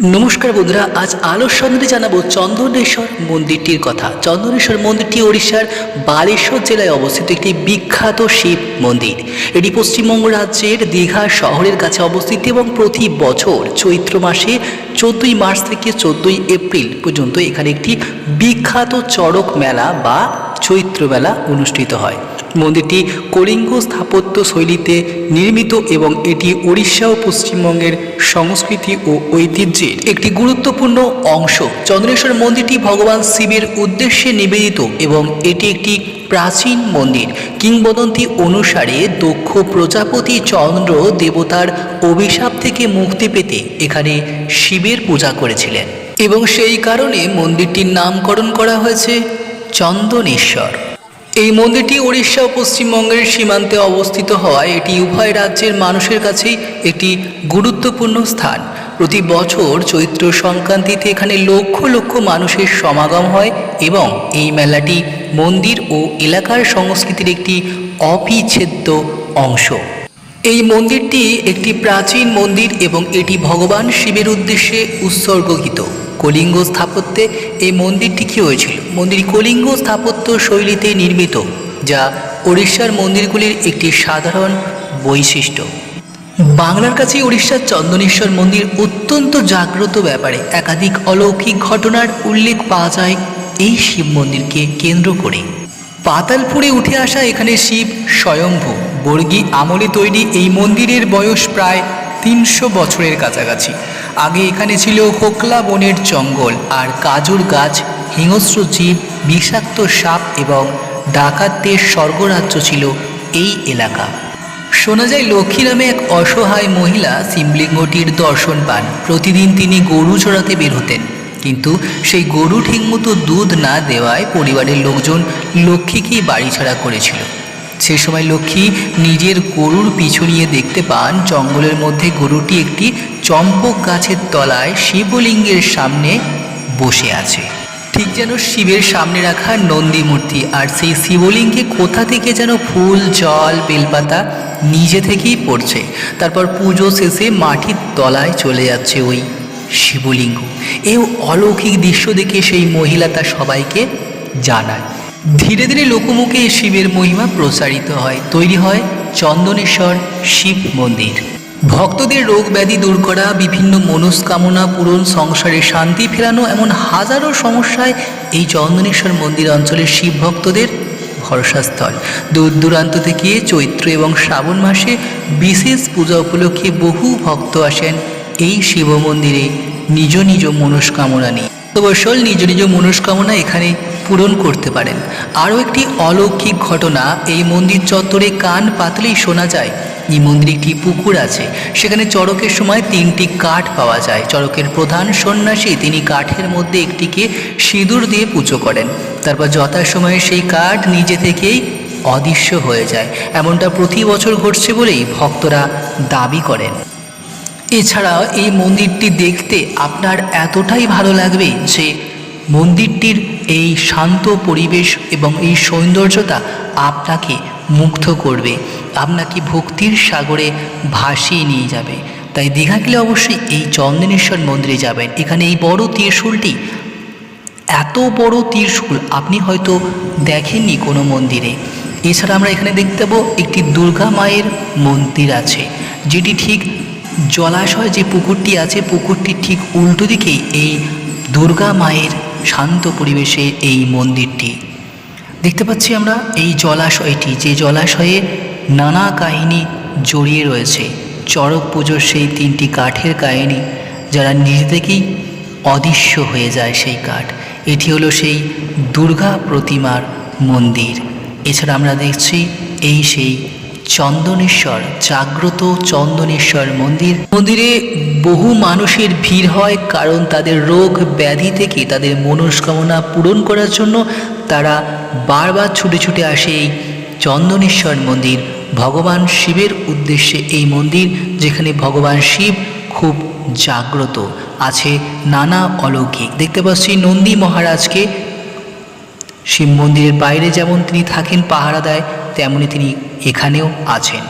নমস্কার বন্ধুরা, আজ আলোর সন্ধানে জানাব চন্দনেশ্বর মন্দিরটির কথা। চন্দনেশ্বর মন্দিরটি ওড়িশার বালেশ্বর জেলায় অবস্থিত একটি বিখ্যাত শিব মন্দির। এটি পশ্চিমবঙ্গ রাজ্যের দীঘা শহরের কাছে অবস্থিত এবং প্রতি বছর চৈত্র মাসে চোদ্দোই মার্চ থেকে চোদ্দোই এপ্রিল পর্যন্ত এখানে একটি বিখ্যাত চড়ক মেলা বা চৈত্র মেলা অনুষ্ঠিত হয়। মন্দিরটি কলিঙ্গ স্থাপত্য শৈলীতে নির্মিত এবং এটি উড়িষ্যা ও পশ্চিমবঙ্গের সংস্কৃতি ও ঐতিহ্যের একটি গুরুত্বপূর্ণ অংশ। চন্দ্রেশ্বর মন্দিরটি ভগবান শিবের উদ্দেশ্যে নিবেদিত এবং এটি একটি প্রাচীন মন্দির। কিংবদন্তি অনুসারে দক্ষ প্রজাপতি চন্দ্র দেবতার অভিশাপ থেকে মুক্তি পেতে এখানে শিবের পূজা করেছিলেন। এবং সেই কারণে মন্দিরটির নামকরণ করা হয়েছে চন্দনেশ্বর। এই মন্দিরটি উড়িষ্যা ও পশ্চিমবঙ্গের সীমান্তে অবস্থিত হওয়ায় এটি উভয় রাজ্যের মানুষের কাছেই একটি গুরুত্বপূর্ণ স্থান। প্রতি বছর চৈত্র সংক্রান্তিতে এখানে লক্ষ লক্ষ মানুষের সমাগম হয় এবং এই মেলাটি মন্দির ও এলাকার সংস্কৃতির একটি অবিচ্ছেদ্য অংশ। এই মন্দিরটি একটি প্রাচীন মন্দির এবং এটি ভগবান শিবের উদ্দেশ্যে উৎসর্গকৃত। কলিঙ্গ স্থাপত্যে এই মন্দিরটি কী হয়েছিল? মন্দির কলিঙ্গ স্থাপত্য শৈলীতে নির্মিত, যা ওড়িশার মন্দিরগুলির একটি সাধারণ বৈশিষ্ট্য। বাংলার কাছে উড়িষ্যার চন্দনেশ্বর মন্দির অত্যন্ত জাগ্রত ব্যাপারে একাধিক অলৌকিক ঘটনার উল্লেখ পাওয়া যায় এই শিব মন্দিরকে কেন্দ্র করে। পাতালপুরে উঠে আসা এখানে শিব স্বয়ম্ভু। বর্গী আমলে তৈরি এই মন্দিরের বয়স প্রায় তিনশো বছরের কাছাকাছি। আগে এখানে ছিল হোকলা বনের জঙ্গল আর কাজুর গাছ, হিংস্র জীব, বিষাক্ত সাপ এবং ডাকাতদের স্বর্গরাজ্য ছিল এই এলাকা। শোনা যায় লক্ষ্মী নামে এক অসহায় মহিলা শিবলিঙ্গটির দর্শন পান। প্রতিদিন তিনি গরু চড়াতে বের হতেন। কিন্তু সেই গরু ঠিকমতো দুধ না দেওয়ায় পরিবারের লোকজন লক্ষ্মীকেই বাড়ি ছাড়া করেছিল। সে সময় লক্ষ্মী নিজের গরুর পিছু নিয়ে দেখতে পান, জঙ্গলের মধ্যে গরুটি একটি চম্পক গাছের তলায় শিবলিঙ্গের সামনে বসে আছে। ঠিক যেন শিবের সামনে রাখা নন্দী মূর্তি আর সেই শিবলিঙ্গে কোথা থেকে যেন ফুল, জল, বেলপাতা নিজে থেকেই পড়ছে। তারপর পুজো শেষে মাটির তলায় চলে যাচ্ছে ওই শিবলিঙ্গ। এই অলৌকিক দৃশ্য দেখে সেই মহিলা তা সবাইকে জানায়। ধীরে ধীরে লোকমুখে শিবের মহিমা প্রসারিত হয়। তৈরি হয় চন্দনেশ্বর শিব মন্দির। ভক্তদের রোগ ব্যাধি দূর করা, বিভিন্ন মনস্কামনা পূরণ, সংসারে শান্তি ফেরানো, এমন হাজারো সমস্যায় এই চন্দনেশ্বর মন্দির অঞ্চলের শিব ভক্তদের ভরসাস্থল। দূর দূরান্ত থেকে চৈত্র এবং শ্রাবণ মাসে বিশেষ পূজা উপলক্ষে বহু ভক্ত আসেন এই শিব মন্দিরে নিজ নিজ মনস্কামনা নিয়ে। অবশ্যই নিজ নিজ মনস্কামনা এখানে পূরণ করতে পারেন। আরও একটি অলৌকিক ঘটনা, এই মন্দির চত্বরে কান পাতলেই শোনা যায়। এই মন্দিরে একটি পুকুর আছে, সেখানে চড়কের সময় তিনটি কাঠ পাওয়া যায়। চড়কের প্রধান সন্ন্যাসী, তিনি কাঠের মধ্যে একটিকে সিঁদুর দিয়ে পুজো করেন। তারপর যথাসময়ে সেই কাঠ নিজে থেকেই অদৃশ্য হয়ে যায়। এমনটা প্রতি বছর ঘটছে বলেই ভক্তরা দাবি করেন। এছাড়া এই মন্দিরটি দেখতে আপনার এতটাই ভালো লাগবে যে মন্দিরটির এই শান্ত পরিবেশ এবং এই সৌন্দর্যতা আপনাকে মুগ্ধ করবে। আপনাকে ভক্তির সাগরে ভাসিয়ে নিয়ে যাবে। তাই দীঘা গেলে অবশ্যই এই চন্দনেশ্বর মন্দিরে যাবেন। এখানে এই বড় ত্রিশূলটি, এত বড় ত্রিশূল আপনি হয়তো দেখেননি কোনো মন্দিরে। এছাড়া আমরা এখানে দেখতে পাবো একটি দুর্গা মায়ের মন্দির আছে, যেটি ঠিক জলাশয় যে পুকুরটি আছে, পুকুরটির ঠিক উল্টো দিকেই এই দুর্গা মায়ের শান্ত পরিবেশে এই মন্দিরটি। দেখতে পাচ্ছি আমরা এই জলাশয়টি, যে জলাশয়ে নানা কাহিনী জড়িয়ে রয়েছে। চড়ক পুজোর সেই তিনটি কাঠের কাহিনী, যারা নিজে থেকেই অদৃশ্য হয়ে যায় সেই কাঠ। এটি হলো সেই দুর্গা প্রতিমার মন্দির। এছাড়া আমরা দেখছি এই সেই চন্দনেশ্বর, জাগ্রত চন্দনেশ্বর মন্দির। মন্দিরে বহু মানুষের ভিড় হয় কারণ তাদের রোগ ব্যাধি থেকে তাদের মনস্কামনা পূরণ করার জন্য তারা বারবার ছুটে ছুটে আসে এই চন্দনেশ্বর মন্দির। ভগবান শিবের উদ্দেশ্যে এই মন্দির যেখানে ভগবান শিব খুব জাগ্রত, আছে নানা অলৌকিক। দেখতে পাচ্ছি নন্দী মহারাজকে। শিব মন্দিরের বাইরে যেমন তিনি থাকেন পাহারা দেয় তেমনি তিনি এখানেও আছেন।